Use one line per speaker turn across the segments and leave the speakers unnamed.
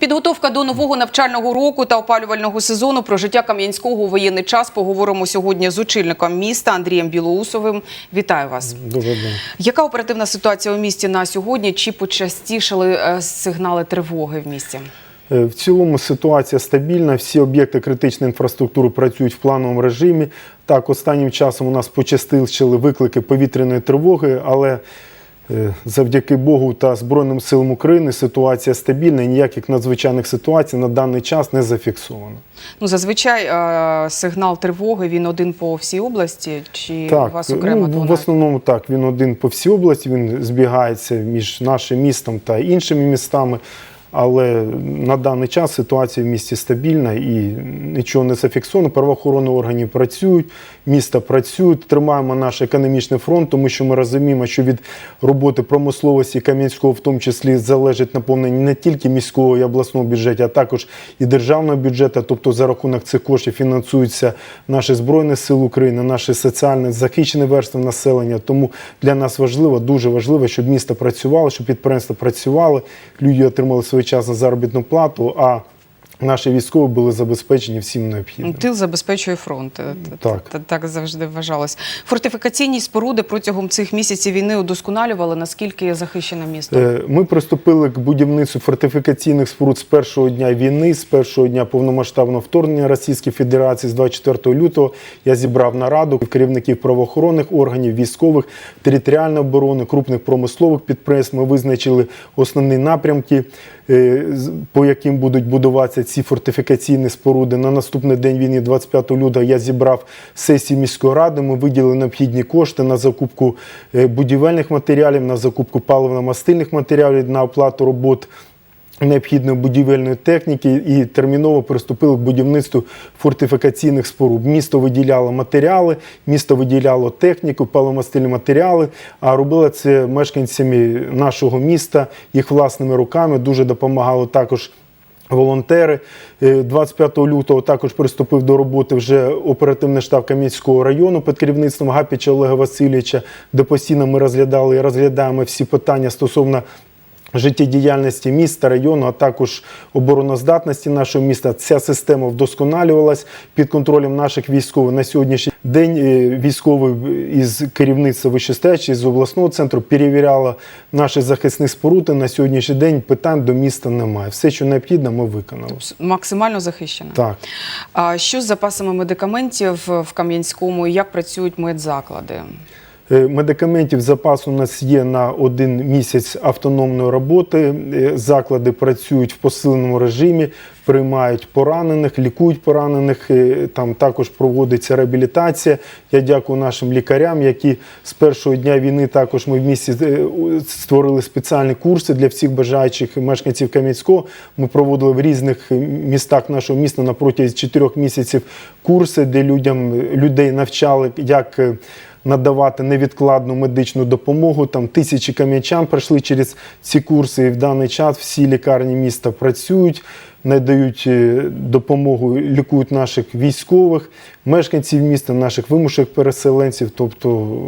Підготовка до нового навчального року та опалювального сезону про життя Кам'янського у воєнний час поговоримо сьогодні з очільником міста Андрієм Білоусовим. Вітаю вас.
Добре.
Яка оперативна ситуація у місті на сьогодні? Чи почастішали е, сигнали тривоги в місті?
Е, В цілому ситуація стабільна. Всі об'єкти критичної інфраструктури працюють в плановому режимі. Так, останнім часом у нас почастили виклики повітряної тривоги, але завдяки Богу та Збройним силам України ситуація стабільна і ніяких надзвичайних ситуацій на даний час не зафіксовано.
Ну зазвичай е, сигнал тривоги він один по всій області, чи у вас окремо
ну, в основному так. Він один по всій області, він збігається між нашим містом та іншими містами. Але на даний час ситуація в місті стабільна і нічого не зафіксовано. Правоохоронні органи працюють, міста працюють, тримаємо наш економічний фронт, тому що ми розуміємо, що від роботи промисловості Кам'янського, в тому числі, залежить наповнення не тільки міського і обласного бюджету, а також і державного бюджету. Тобто за рахунок цих коштів фінансуються наші збройні сили України, наші соціально захищені верстви населення. Тому для нас важливо, дуже важливо, щоб місто працювало, щоб підприємства працювали, люди отримали своєчасну заробітну плату. А наші військові були забезпечені всім необхідним.
Тил забезпечує фронт. Е,
Так.
Так завжди вважалось. Фортифікаційні споруди протягом цих місяців війни удосконалювали. Наскільки захищене місто?
Е, Ми приступили к будівництву фортифікаційних споруд з першого дня війни, з першого дня повномасштабного вторгнення Російської Федерації з 24 лютого. Я зібрав нараду керівників правоохоронних органів, військових, територіальної оборони, крупних промислових підприємств. Ми визначили основні напрямки, по яким будуть будуватися ці фортифікаційні споруди. На наступний день війни, 25 лютого, я зібрав сесію міської ради. Ми виділили необхідні кошти на закупку е, будівельних матеріалів, на закупку паливно-мастильних матеріалів на оплату робот. Необхідної будівельної техніки і терміново приступили к будівництву фортифікаційних споруд. Місто виділяло матеріали, місто виділяло техніку, паливомастильні матеріали, а робило це мешканцями нашого міста, їх власними руками. Дуже допомагали також. Волонтери Е, 25 лютого також приступив до роботи вже оперативний штаб Кам'янського району під керівництвом Гапіча Олега Васильовича, де постійно ми розглядали і розглядаємо всі питання стосовно життєдіяльності міста, району, а також обороноздатності нашого міста. Ця система вдосконалювалась під контролем наших військових. На сьогоднішній день е, військовий із керівництва вищестечі, з обласного центру перевіряло наші захисні споруди. На сьогоднішній день питань до міста немає. Все, що необхідно, ми виконали.
Максимально захищена.
Так.
А що з запасами медикаментів в Кам'янському і як працюють медзаклади?
Е, Медикаментів запас у нас є на один місяць автономної роботи. Е, Заклади працюють в посиленому режимі, приймають поранених, лікують поранених. Е, Там також проводиться реабілітація. Я дякую нашим лікарям, які з першого дня війни також ми в місті створили спеціальні курси для всіх бажаючих мешканців Кам'янського. Ми проводили в різних містах нашого міста на протязі чотирьох місяців курси, де людям людей навчали, як надавати невідкладну медичну допомогу. Там тисячі кам'ячан пройшли через ці курси. І в даний час всі лікарні міста працюють, надають е, допомогу, лікують наших військових, мешканців міста, наших вимушених переселенців. Тобто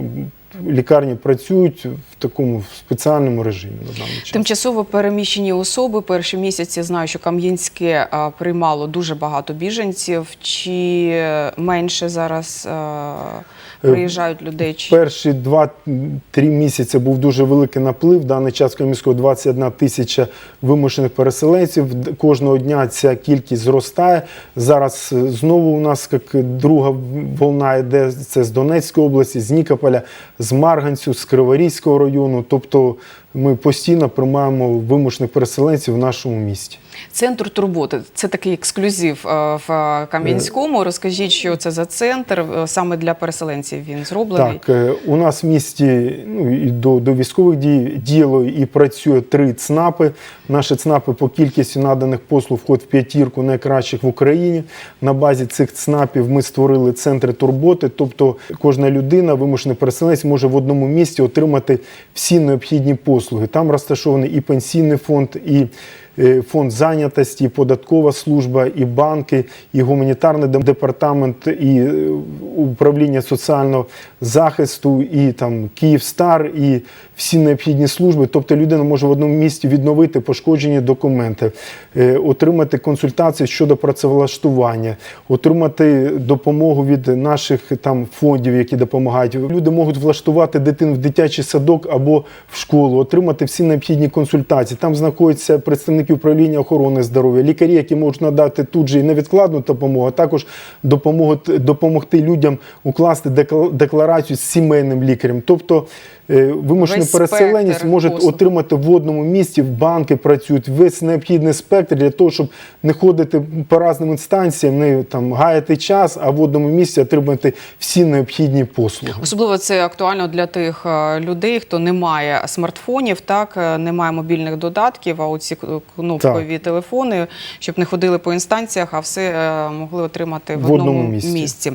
лікарні працюють в такому спеціальному режимі на даний час.
Тимчасово переміщені особи перші місяці знаю, що Кам'янське приймало дуже багато біженців. Чи менше зараз приїжджають людей? Чи
Перші 2-3 місяці був дуже великий наплив. Даний час Кам'янського 21 тисяча вимушених переселенців. Кожного дня ця кількість зростає. Зараз е, знову у нас як друга волна йде це з Донецької області, з Нікополя, з Марганцю, з Криворізького району. Тобто ми постійно приймаємо вимушених переселенців в нашому місті.
центр турботи це такий ексклюзив в Кам'янському. Розкажіть, що це за центр е, саме для переселенців. Він зроблений.
Так, е, у нас в місті ну, і до, до військових дій діяло і працює три ЦНАПи. Наші ЦНАПи по кількості наданих послуг входять в п'ятірку найкращих в Україні. На базі цих ЦНАПів ми створили центри турботи, тобто кожна людина, вимушений переселенець, може в одному місці отримати всі необхідні послуги. Там розташований і пенсійний фонд, і е, фонд зайнятості, і податкова служба, і банки, і гуманітарний департамент, і е, управління соціального захисту, і там Київстар, і всі необхідні служби. Тобто людина може в одному місці відновити пошкоджені документи, е, отримати консультації щодо працевлаштування, отримати допомогу від наших там фондів, які допомагають. Люди можуть влаштувати дитину в дитячий садок або в школу, отримати всі необхідні консультації. Там знаходяться представники управління охорони здоров'я, лікарі, які можуть надати тут же і невідкладну допомогу, а також допомогу, допомогти людям укласти декларацію з сімейним лікарем. Тобто е, вимушені
Весь
переселенець
спектр
можуть
послуг.
отримати в одному місці, В банки працюють, весь необхідний спектр для того, щоб не ходити по різним інстанціям, не там гаяти час, а в одному місці отримати всі необхідні послуги.
Особливо це актуально для тих е, людей, хто не має смартфонів, так е, не має мобільних додатків, а оці кнопкові телефони, щоб не ходили по інстанціях, а все е, могли отримати в,
В одному
одному
місці.
місці.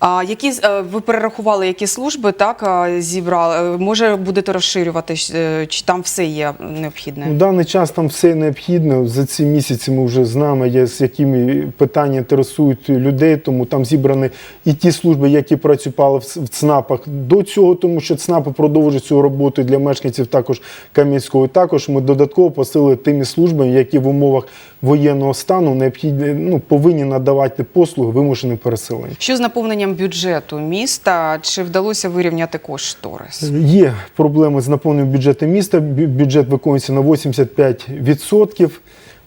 А які ви перерахували, які служби так зібрали? Може будете розширювати, е, чи там все є необхідне?
В даний час там все необхідно. За ці місяці ми вже знаємо, є, з якими питання інтересують людей, тому там зібрані і ті служби, які працювали в ЦНАПах до цього, тому що ЦНАПи продовжують цю роботу для мешканців також Кам'янського. Також ми додатково посилили тими службами, які в умовах воєнного стану необхідні, ну, повинні надавати послуги вимушеним переселенням.
Що з наповненням бюджету міста? Чи вдалося вирівняти кошторис?
Є проблеми з наповненням бюджету міста. Бюджет виконується на 85%.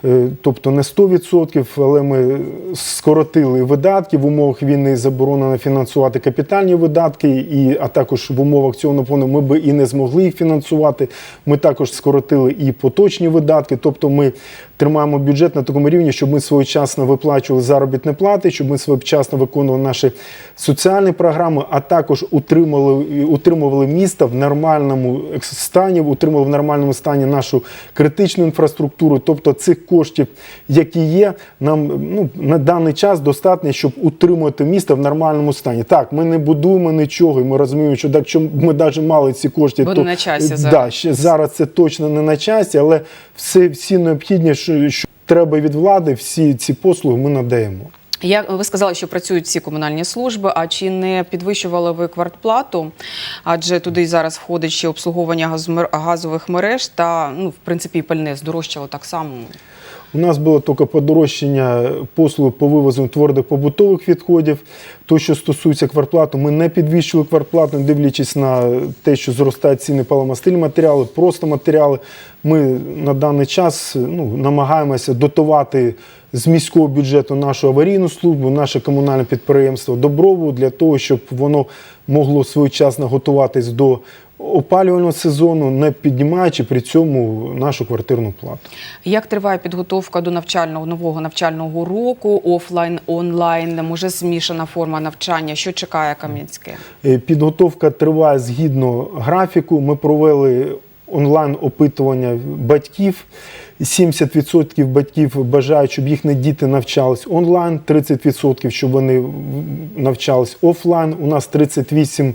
е, Тобто не 100%, але ми скоротили видатки в умовах війни. Заборонено фінансувати капітальні видатки, і а також в умовах цього наповнення ми би і не змогли їх фінансувати. Ми також скоротили і поточні видатки. Тобто, ми тримаємо бюджет на такому рівні, щоб ми своєчасно виплачували заробітні плати, щоб ми своєчасно виконували наші соціальні програми, а також утримували, утримували місто в нормальному стані, утримували в нормальному стані нашу критичну інфраструктуру. Тобто цих коштів, які є, нам ну, на даний час достатньо, щоб утримувати місто в нормальному стані. Так, ми не будуємо нічого, і ми розуміємо, що якщо ми навіть мали ці кошти,
Бо
то
на часі
да,
зараз.
ще зараз це точно не на часі, але все, всі необхідні, що, що треба від влади, всі ці послуги ми надаємо.
Як ви сказали, що працюють всі комунальні служби, а чи не підвищували ви квартплату? Адже туди зараз входить ще обслуговування газових мереж та ну, в принципі пальне здорожчало так само.
У нас було тільки подорожчання послуг по вивозу твердих побутових відходів. То, що стосується квартплату, ми не підвищили квартплату, дивлячись на те, що зростають ціни паливомастильні матеріали, просто матеріали. Ми на даний час ну, намагаємося дотувати з міського бюджету нашу аварійну службу, наше комунальне підприємство Доброву для того, щоб воно могло своєчасно готуватись до опалювального сезону, не піднімаючи при цьому нашу квартирну плату.
Як триває підготовка до навчального нового навчального року, офлайн, онлайн, може змішана форма навчання? Що чекає Кам'янське?
Е, Підготовка триває згідно графіку. Ми провели онлайн опитування батьків. 70% батьків бажають, щоб їхні діти навчались онлайн, 30% щоб вони навчались офлайн. У нас 38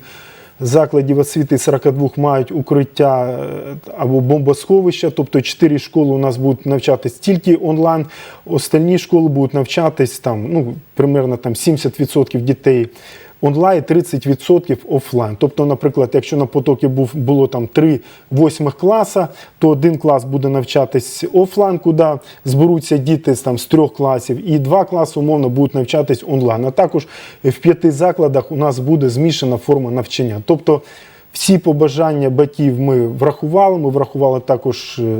закладів освіти з 42 мають укриття е, або бомбосховища, тобто 4 школи у нас будуть навчатись тільки онлайн, остальні школи будуть навчатись там, ну, примерно там 70% дітей онлайн, 30% офлайн. Тобто, наприклад, якщо на потокі був, було там 3 восьмих класа, то один клас буде навчатись офлайн, куди зберуться діти там, з трьох класів, і два класи, умовно, будуть навчатись онлайн. А також в п'яти закладах у нас буде змішана форма навчання. Тобто всі побажання батьків ми врахували. Ми врахували також е,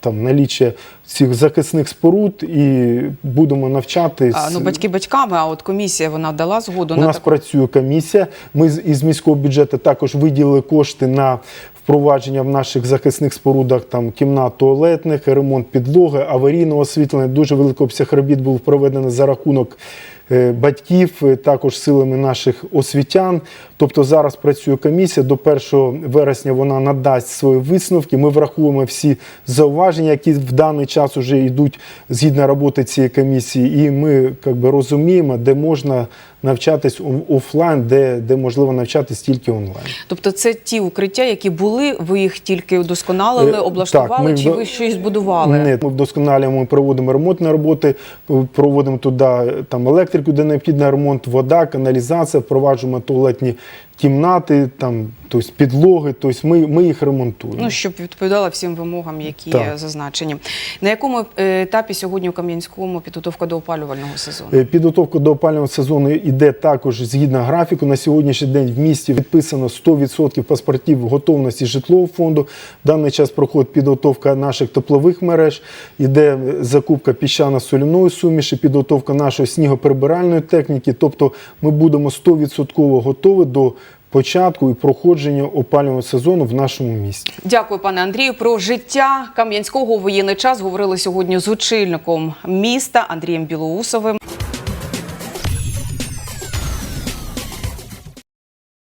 там наліччя цих захисних споруд і будемо навчатись.
А, ну, батьки батьками, а от комісія вона дала згоду
У
на
нас
таку.
працює комісія. Ми з- із міського бюджету також виділили кошти на впровадження в наших захисних спорудах там кімнат туалетних, ремонт підлоги, аварійного освітлення. Дуже великий обсяг робіт був проведений за рахунок. Е, Батьків е, також силами наших освітян. Тобто зараз працює комісія. До 1 вересня вона надасть свої висновки. Ми врахуємо всі зауваження, які в даний час вже йдуть згідно роботи цієї комісії. І ми як би, розуміємо, де можна навчатись офлайн, де, де можливо навчатись тільки онлайн.
Тобто це ті укриття, які були, ви їх тільки удосконалили,
Е,
облаштували,
так, ми
чи ви щось збудували?
Ні, ми вдосконалюємо, ми проводимо ремонтні роботи, проводимо туди там електрику, де необхідний ремонт, вода, каналізація, впроваджуємо туалетні кімнати, там, тобто підлоги, тобто ми, ми їх ремонтуємо.
Ну, щоб відповідала всім вимогам, які
Так.
зазначені. На якому е, етапі сьогодні у Кам'янському підготовка до опалювального сезону?
Е, Підготовка до опалювального сезону йде також згідно графіку. На сьогоднішній день в місті відписано 100% паспортів готовності житлового фонду. В даний час проходить підготовка наших теплових мереж, йде закупка піщано-соляної суміші, підготовка нашої снігоприбиральної техніки. Тобто ми будемо 100% готові до початку і проходження опалювального сезону в нашому місті.
Дякую, пане Андрію. Про життя Кам'янського воєнний час говорили сьогодні з очільником міста Андрієм Білоусовим.